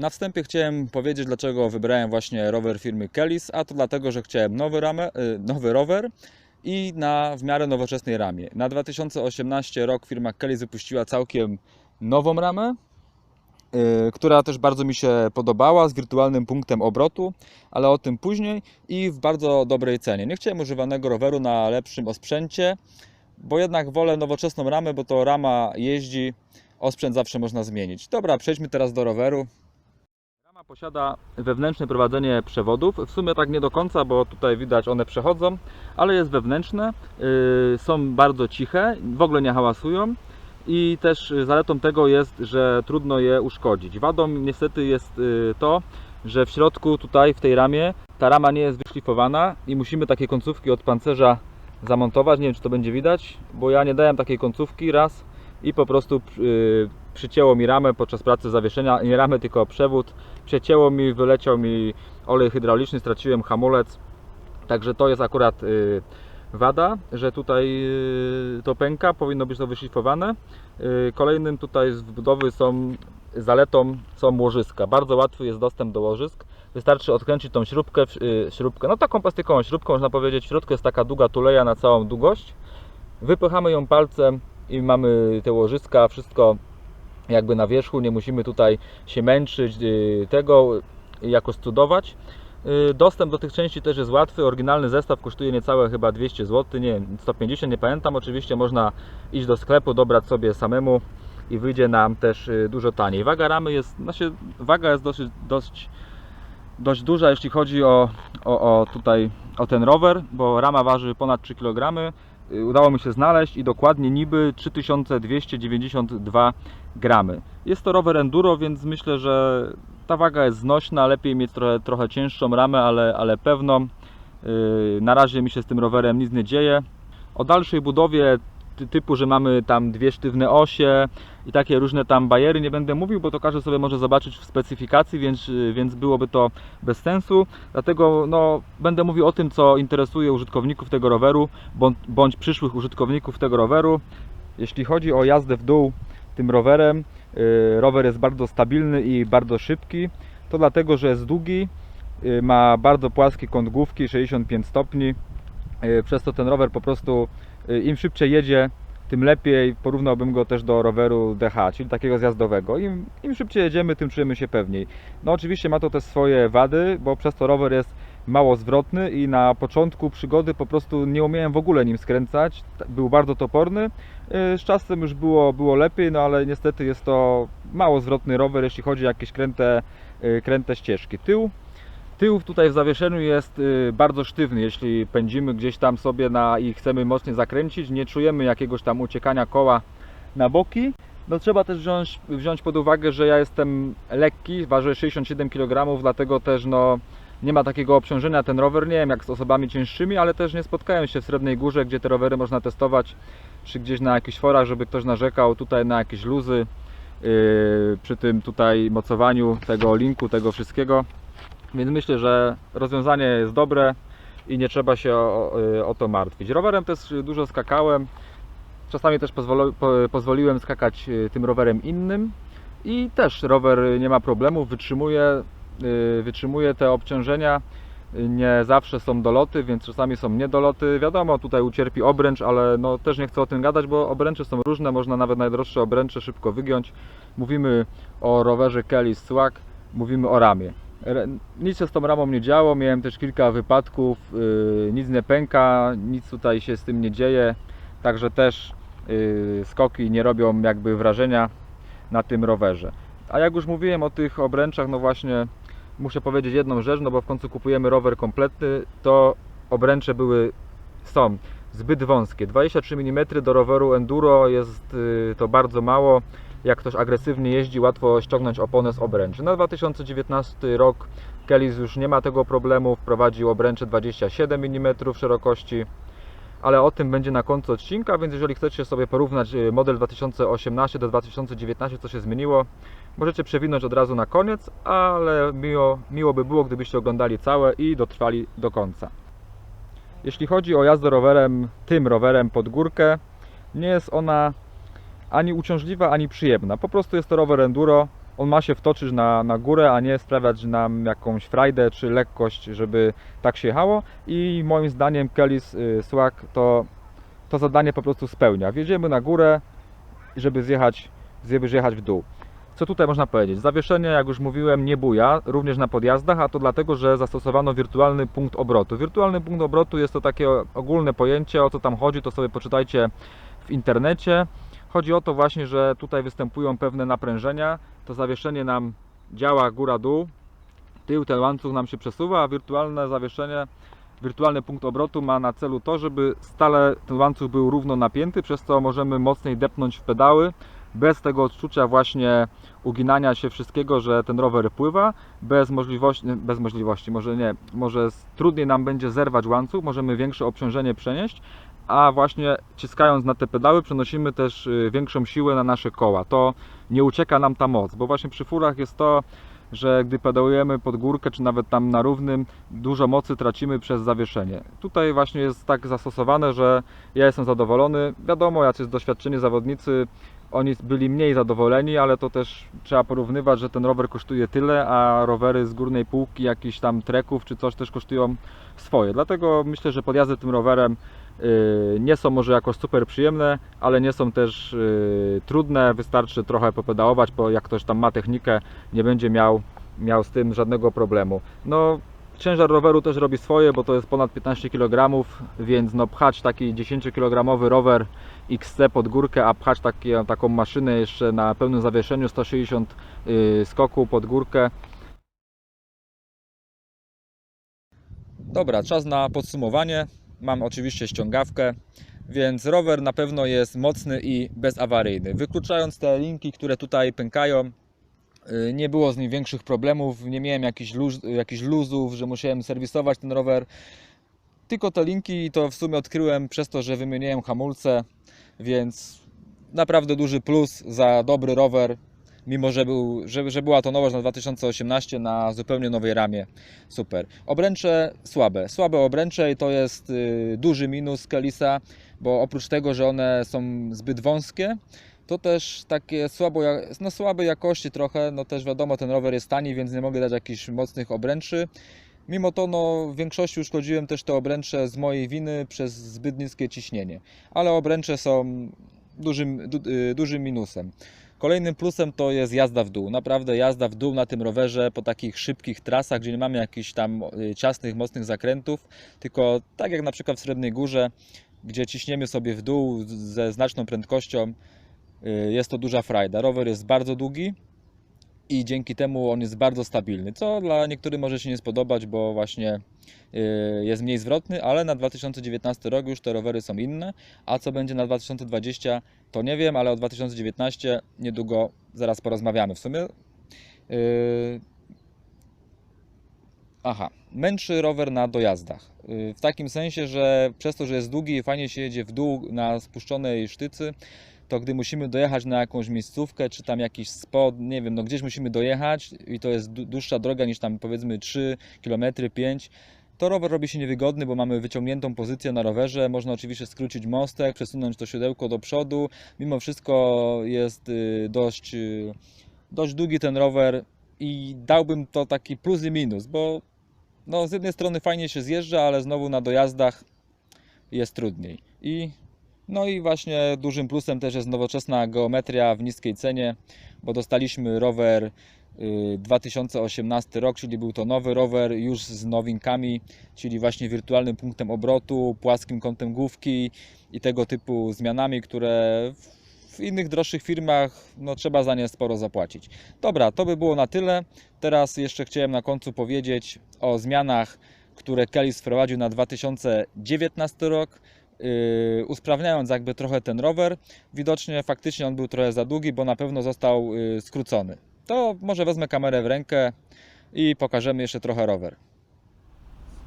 Na wstępie chciałem powiedzieć, dlaczego wybrałem właśnie rower firmy Kellys, a to dlatego, że chciałem nowy, ramę, y, nowy rower i na w miarę nowoczesnej ramie. Na 2018 rok firma Kellys wypuściła całkiem nową ramę, y, która też bardzo mi się podobała, z wirtualnym punktem obrotu, ale o tym później i w bardzo dobrej cenie. Nie chciałem używanego roweru na lepszym osprzęcie, bo jednak wolę nowoczesną ramę, bo to rama jeździ, osprzęt zawsze można zmienić. Dobra, przejdźmy teraz do roweru. Posiada wewnętrzne prowadzenie przewodów. W sumie tak nie do końca, bo tutaj widać one przechodzą, ale jest wewnętrzne. Yy, są bardzo ciche, w ogóle nie hałasują. I też y, zaletą tego jest, że trudno je uszkodzić. Wadą niestety jest y, to, że w środku tutaj w tej ramie ta rama nie jest wyszlifowana i musimy takie końcówki od pancerza zamontować. Nie wiem czy to będzie widać, bo ja nie dałem takiej końcówki raz i po prostu y, przycięło mi ramę podczas pracy zawieszenia, nie ramę tylko przewód, przecięło mi, wyleciał mi olej hydrauliczny, straciłem hamulec, także to jest akurat y, wada, że tutaj y, to pęka, powinno być to wyszlifowane. Y, Kolejnym tutaj z budowy są zaletą są łożyska. Bardzo łatwy jest dostęp do łożysk. Wystarczy odkręcić tą śrubkę, śrubkę, no taką plastikową śrubką można powiedzieć. W środku jest taka długa tuleja na całą długość. Wypychamy ją palcem i mamy te łożyska, wszystko jakby na wierzchu, nie musimy tutaj się męczyć y, tego, jakoś studować. Y, Dostęp do tych części też jest łatwy. Oryginalny zestaw kosztuje niecałe chyba 200 zł, nie wiem, 150, nie pamiętam. Oczywiście można iść do sklepu, dobrać sobie samemu i wyjdzie nam też y, dużo taniej. Waga ramy jest, znaczy waga jest dosyć, dość, dość duża, jeśli chodzi o, o, o tutaj o ten rower, bo rama waży ponad 3 kg. Y, Udało mi się znaleźć i dokładnie niby 3292 gramy. Jest to rower enduro, więc myślę, że ta waga jest znośna. Lepiej mieć trochę, trochę cięższą ramę, ale, ale pewną. Yy, Na razie mi się z tym rowerem nic nie dzieje. O dalszej budowie typu, że mamy tam dwie sztywne osie i takie różne tam bajery nie będę mówił, bo to każdy sobie może zobaczyć w specyfikacji, więc, więc byłoby to bez sensu. Dlatego no, będę mówił o tym, co interesuje użytkowników tego roweru, bądź, bądź przyszłych użytkowników tego roweru. Jeśli chodzi o jazdę w dół tym rowerem, yy, rower jest bardzo stabilny i bardzo szybki. To dlatego, że jest długi, yy, ma bardzo płaskie kąt główki, 65 stopni. Yy, Przez to ten rower po prostu im szybciej jedzie, tym lepiej. Porównałbym go też do roweru DH, czyli takiego zjazdowego. Im, Im szybciej jedziemy, tym czujemy się pewniej. No oczywiście ma to też swoje wady, bo przez to rower jest mało zwrotny i na początku przygody po prostu nie umiałem w ogóle nim skręcać. Był bardzo toporny. Yy, Z czasem już było, było lepiej, no ale niestety jest to mało zwrotny rower, jeśli chodzi o jakieś kręte, yy, kręte ścieżki. Tył Tył tutaj w zawieszeniu jest y, bardzo sztywny, jeśli pędzimy gdzieś tam sobie na i chcemy mocniej zakręcić, nie czujemy jakiegoś tam uciekania koła na boki. No trzeba też wziąć, wziąć pod uwagę, że ja jestem lekki, ważę 67 kg, dlatego też no nie ma takiego obciążenia ten rower, nie wiem jak z osobami cięższymi, ale też nie spotkałem się w Srebrnej Górze, gdzie te rowery można testować, czy gdzieś na jakichś forach, żeby ktoś narzekał tutaj na jakieś luzy yy, przy tym tutaj mocowaniu tego linku, tego wszystkiego. Więc myślę, że rozwiązanie jest dobre i nie trzeba się o, o, o to martwić. Rowerem też dużo skakałem. Czasami też pozwoliłem skakać y, tym rowerem innym i też rower nie ma problemów, wytrzymuje, y, wytrzymuje te obciążenia. Y, Nie zawsze są doloty, więc czasami są niedoloty. Wiadomo, tutaj ucierpi obręcz, ale no też nie chcę o tym gadać, bo obręcze są różne, można nawet najdroższe obręcze szybko wygiąć. Mówimy o rowerze Kelly Swag, mówimy o ramie. Nic się z tą ramą nie działo, miałem też kilka wypadków, yy, nic nie pęka, nic tutaj się z tym nie dzieje, także też yy, skoki nie robią jakby wrażenia na tym rowerze. A jak już mówiłem o tych obręczach, no właśnie muszę powiedzieć jedną rzecz, no bo w końcu kupujemy rower kompletny, to obręcze były, są zbyt wąskie. 23 mm do roweru enduro jest yy, to bardzo mało jak ktoś agresywnie jeździ, łatwo ściągnąć oponę z obręczy. Na 2019 rok Kellys już nie ma tego problemu, wprowadził obręcze 27 mm szerokości, ale o tym będzie na końcu odcinka, więc jeżeli chcecie sobie porównać y, model 2018 do 2019, co się zmieniło, możecie przewinąć od razu na koniec, ale miło, miło by było, gdybyście oglądali całe i dotrwali do końca. Jeśli chodzi o jazdę rowerem, tym rowerem pod górkę, nie jest ona ani uciążliwa, ani przyjemna. Po prostu jest to rower enduro, on ma się wtoczyć na, na górę, a nie sprawiać nam jakąś frajdę czy lekkość, żeby tak się jechało. I moim zdaniem Kelly's y, Swag to, to zadanie po prostu spełnia. Wjedziemy na górę, żeby zjechać, żeby zjechać w dół. Co tutaj można powiedzieć? Zawieszenie, jak już mówiłem, nie buja, również na podjazdach, a to dlatego, że zastosowano wirtualny punkt obrotu. Wirtualny punkt obrotu jest to takie ogólne pojęcie, o co tam chodzi, to sobie poczytajcie w internecie. Chodzi o to właśnie, że tutaj występują pewne naprężenia, to zawieszenie nam działa góra-dół, tył, ten łańcuch nam się przesuwa, a wirtualne zawieszenie, wirtualny punkt obrotu ma na celu to, żeby stale ten łańcuch był równo napięty, przez co możemy mocniej depnąć w pedały, bez tego odczucia właśnie uginania się wszystkiego, że ten rower pływa, bez możliwości, bez możliwości, może nie, może trudniej nam będzie zerwać łańcuch, możemy większe obciążenie przenieść, a właśnie ciskając na te pedały przenosimy też y, większą siłę na nasze koła. To nie ucieka nam ta moc, bo właśnie przy furach jest to, że gdy pedałujemy pod górkę, czy nawet tam na równym, dużo mocy tracimy przez zawieszenie. Tutaj właśnie jest tak zastosowane, że ja jestem zadowolony. Wiadomo, jacy doświadczeni zawodnicy, oni byli mniej zadowoleni, ale to też trzeba porównywać, że ten rower kosztuje tyle, a rowery z górnej półki, jakichś tam treków czy coś też kosztują swoje. Dlatego myślę, że podjazdy tym rowerem nie są może jakoś super przyjemne, ale nie są też y, trudne. Wystarczy trochę popedałować, bo jak ktoś tam ma technikę, nie będzie miał, miał z tym żadnego problemu. No, ciężar roweru też robi swoje, bo to jest ponad 15 kg, więc no pchać taki 10 kg rower XC pod górkę, a pchać taką maszynę jeszcze na pełnym zawieszeniu 160 y, skoku pod górkę. Dobra, czas na podsumowanie. Mam oczywiście ściągawkę, więc rower na pewno jest mocny i bezawaryjny. Wykluczając te linki, które tutaj pękają, y, nie było z nim większych problemów, nie miałem jakichś, luz, jakichś luzów, że musiałem serwisować ten rower. Tylko te linki to w sumie odkryłem przez to, że wymieniłem hamulce, więc naprawdę duży plus za dobry rower, mimo że, był, że, że była to nowość na 2018 na zupełnie nowej ramie. Super. Obręcze słabe. Słabe obręcze i to jest y, duży minus Kellisa, bo oprócz tego, że one są zbyt wąskie, to też takie słabo, no słabej jakości trochę, no też wiadomo, ten rower jest tani, więc nie mogę dać jakichś mocnych obręczy. Mimo to no, w większości uszkodziłem też te obręcze z mojej winy przez zbyt niskie ciśnienie, ale obręcze są dużym, du, y, dużym minusem. Kolejnym plusem to jest jazda w dół. Naprawdę jazda w dół na tym rowerze po takich szybkich trasach, gdzie nie mamy jakichś tam y, ciasnych, mocnych zakrętów, tylko tak jak na przykład w Srebrnej Górze, gdzie ciśniemy sobie w dół ze znaczną prędkością, y, jest to duża frajda. Rower jest bardzo długi i dzięki temu on jest bardzo stabilny, co dla niektórych może się nie spodobać, bo właśnie y, jest mniej zwrotny, ale na 2019 rok już te rowery są inne, a co będzie na 2020 to nie wiem, ale o 2019 niedługo zaraz porozmawiamy. W sumie yy, Aha, męczy rower na dojazdach. Yy, W takim sensie, że przez to, że jest długi i fajnie się jedzie w dół na spuszczonej sztycy, to gdy musimy dojechać na jakąś miejscówkę, czy tam jakiś spot, nie wiem, no gdzieś musimy dojechać i to jest dłu- dłuższa droga niż tam powiedzmy 3 km, 5 to rower robi się niewygodny, bo mamy wyciągniętą pozycję na rowerze. Można oczywiście skrócić mostek, przesunąć to siodełko do przodu. Mimo wszystko jest y, dość, y, dość długi ten rower i dałbym to taki plus i minus, bo no, z jednej strony fajnie się zjeżdża, ale znowu na dojazdach jest trudniej. I, no i właśnie dużym plusem też jest nowoczesna geometria w niskiej cenie, bo dostaliśmy rower y, 2018 rok, czyli był to nowy rower już z nowinkami, czyli właśnie wirtualnym punktem obrotu, płaskim kątem główki i tego typu zmianami, które w innych droższych firmach no, trzeba za nie sporo zapłacić. Dobra, to by było na tyle. Teraz jeszcze chciałem na końcu powiedzieć o zmianach, które Kelly wprowadził na 2019 rok. Yy, usprawniając jakby trochę ten rower, widocznie faktycznie on był trochę za długi, bo na pewno został yy, skrócony. To może wezmę kamerę w rękę i pokażemy jeszcze trochę rower.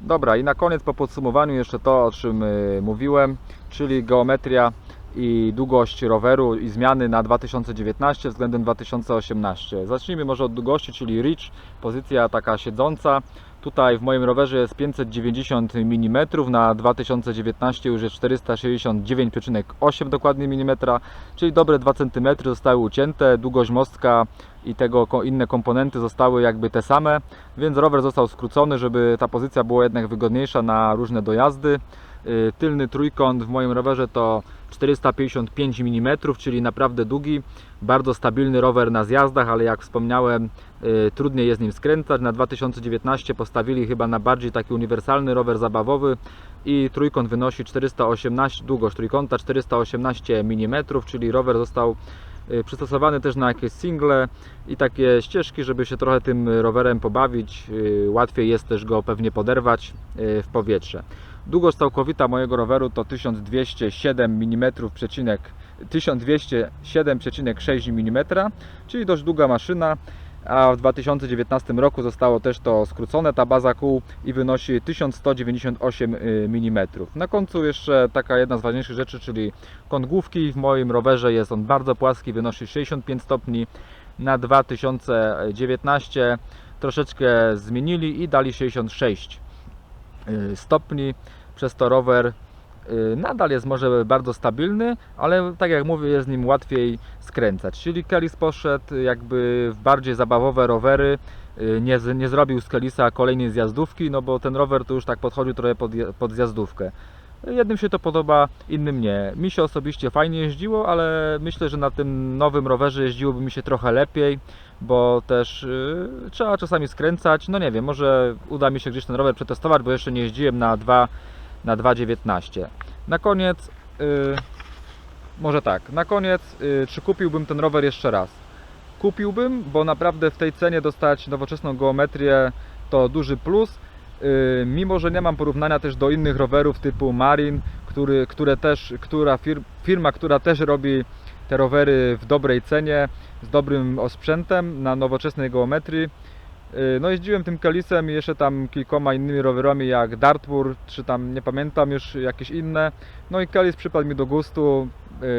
Dobra, i na koniec po podsumowaniu jeszcze to, o czym y, mówiłem, czyli geometria i długość roweru i zmiany na 2019 względem 2018. Zacznijmy może od długości, czyli reach, pozycja taka siedząca. Tutaj w moim rowerze jest 590 mm, na 2019 już jest 469,8 dokładnie mm, czyli dobre 2 cm zostały ucięte, długość mostka i tego inne komponenty zostały jakby te same, więc rower został skrócony, żeby ta pozycja była jednak wygodniejsza na różne dojazdy. Y, Tylny trójkąt w moim rowerze to 455 mm, czyli naprawdę długi, bardzo stabilny rower na zjazdach, ale jak wspomniałem, y, trudniej jest nim skręcać. Na 2019 postawili chyba na bardziej taki uniwersalny rower zabawowy i trójkąt wynosi 418, długość trójkąta 418 mm, czyli rower został y, przystosowany też na jakieś single i takie ścieżki, żeby się trochę tym rowerem pobawić. Y, Łatwiej jest też go pewnie poderwać y, w powietrze. Długość całkowita mojego roweru to 1207 mm, 1207,6 mm, czyli dość długa maszyna. A w 2019 roku zostało też to skrócone, ta baza kół i wynosi 1198 mm. Na końcu jeszcze taka jedna z ważniejszych rzeczy, czyli kąt główki. W moim rowerze jest on bardzo płaski, wynosi 65 stopni. Na 2019 troszeczkę zmienili i dali 66 y, stopni. Przez to rower y, nadal jest może bardzo stabilny, ale tak jak mówię, jest nim łatwiej skręcać. Czyli Kelis poszedł jakby w bardziej zabawowe rowery. y, Nie, nie zrobił z Kelisa kolejnej zjazdówki, no bo ten rower to już tak podchodził trochę pod, pod zjazdówkę. Jednym się to podoba, innym nie. Mi się osobiście fajnie jeździło, ale myślę, że na tym nowym rowerze jeździłoby mi się trochę lepiej, bo też y, trzeba czasami skręcać. No nie wiem, może uda mi się gdzieś ten rower przetestować, bo jeszcze nie jeździłem na 2 na 2.19. Na koniec, y, może tak, na koniec, y, czy kupiłbym ten rower jeszcze raz? Kupiłbym, bo naprawdę w tej cenie dostać nowoczesną geometrię to duży plus. Y, Mimo, że nie mam porównania też do innych rowerów typu Marin, który, które też, która fir, firma, która też robi te rowery w dobrej cenie, z dobrym osprzętem na nowoczesnej geometrii. Y, No jeździłem tym Kelisem i jeszcze tam kilkoma innymi rowerami jak Dartmoor, czy tam nie pamiętam już jakieś inne. No i Kelis przypadł mi do gustu.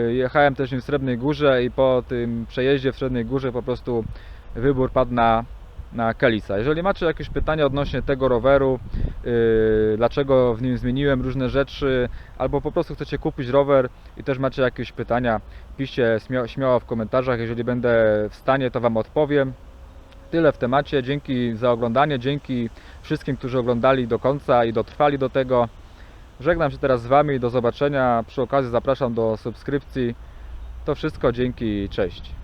Y, Jechałem też w Srebrnej Górze i po tym przejeździe w Srebrnej Górze po prostu wybór padł na, na Kelisa. Jeżeli macie jakieś pytania odnośnie tego roweru, yy, dlaczego w nim zmieniłem różne rzeczy, albo po prostu chcecie kupić rower i też macie jakieś pytania, piszcie śmia- śmiało w komentarzach. Jeżeli będę w stanie, to Wam odpowiem. Tyle w temacie. Dzięki za oglądanie, dzięki wszystkim, którzy oglądali do końca i dotrwali do tego. Żegnam się teraz z Wami, do zobaczenia. Przy okazji zapraszam do subskrypcji. To wszystko, dzięki, cześć.